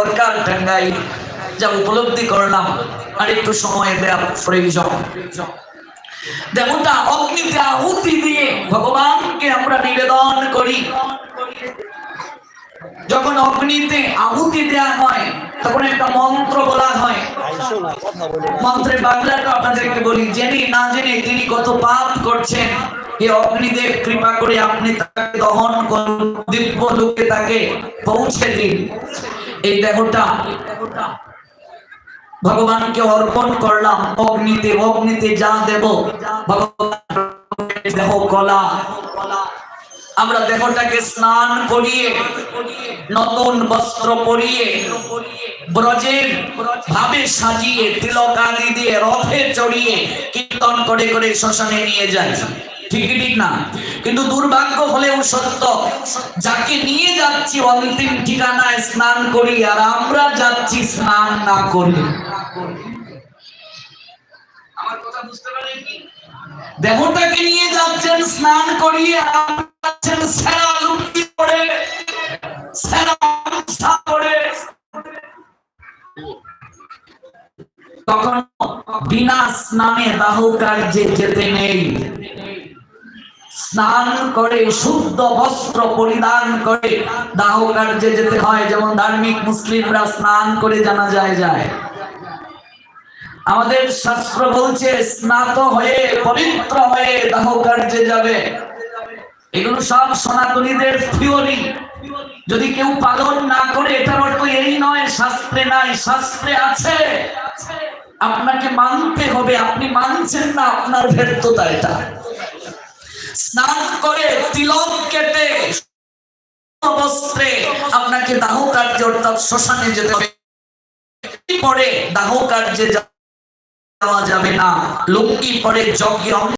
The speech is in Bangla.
দরকার টাঙ্গাই যা উপলব্ধি করলাম। আর একটু সময় দেওয়া প্রয়োজন। দেবতা অগ্নিতে আহুতি দিয়ে ভগবানকে আমরা নিবেদন করি। যখন অগ্নিতে আহুতি দেওয়া হয়, তখন একটা মন্ত্র বলা হয়। মন্ত্রের বাংলাটা আপনাদেরকে বলি, জেনে না জেনে তিনি কত পাপ করছেন। এই অগ্নিদেব, কৃপা করে আপনি তাকে দহন করুন। দিব্য লোকে তাকে পৌঁছে দিন। এই দেহটা ভগবানকে অর্পণ করলাম, অগ্নিতে অগ্নিতে যা দেব দেহ কলা। আমরা দেহটাকে স্নান করিয়ে, নতুন বস্ত্র পরিয়ে, ব্রজের ভাবে সাজিয়ে, তিলক আদি দিয়ে রথে চড়িয়ে কীর্তন করে করে শ্মশানে নিয়ে যায় ঠিক ঠিক না। কিন্তু দুর্ভাগ্য হলেও সত্য, যাকে নিয়ে যাচ্ছি অন্তিম ঠিকানায় স্নান করি আর আমরা যাচ্ছি স্নান না করি। আমার কথা বুঝতে পারেন কি? দেহটাকে নিয়ে যাচ্ছেন স্নান করিয়ে সেরা লুঙ্গি পরে, সেরা পরে। তখন বিনা স্নানে দাহ কার্যে যেতে নেই। স্নান করে, শুদ্ধ বস্ত্র পরিধান করে দাহ কার্যে যেতে হয়। যেমন ধার্মিক মুসলিমরা স্নান করে জানা যায়। যায় আমাদের শাস্ত্র বলছে, স্নাত হয়ে, পবিত্র হয়ে দাহ কার্যে যাবে। এগুলো সব সনাতনীদের থিওরি। যদি কেউ পালন না করে, এটার অর্থ এই নয়, শাস্ত্রে নাই, শাস্ত্রে আছে। আপনাকে মানতে হবে, আপনি মানছেন না, আপনার ব্যর্থতা এটা। স্নান করে তিলক কেটে আপনাকে দাহ কার্য অর্থাৎ শ্মশানে যেতে হবে। পরে দাহ কার্যে যাওয়া যাবে না? লুঙ্গি পরে যজ্ঞে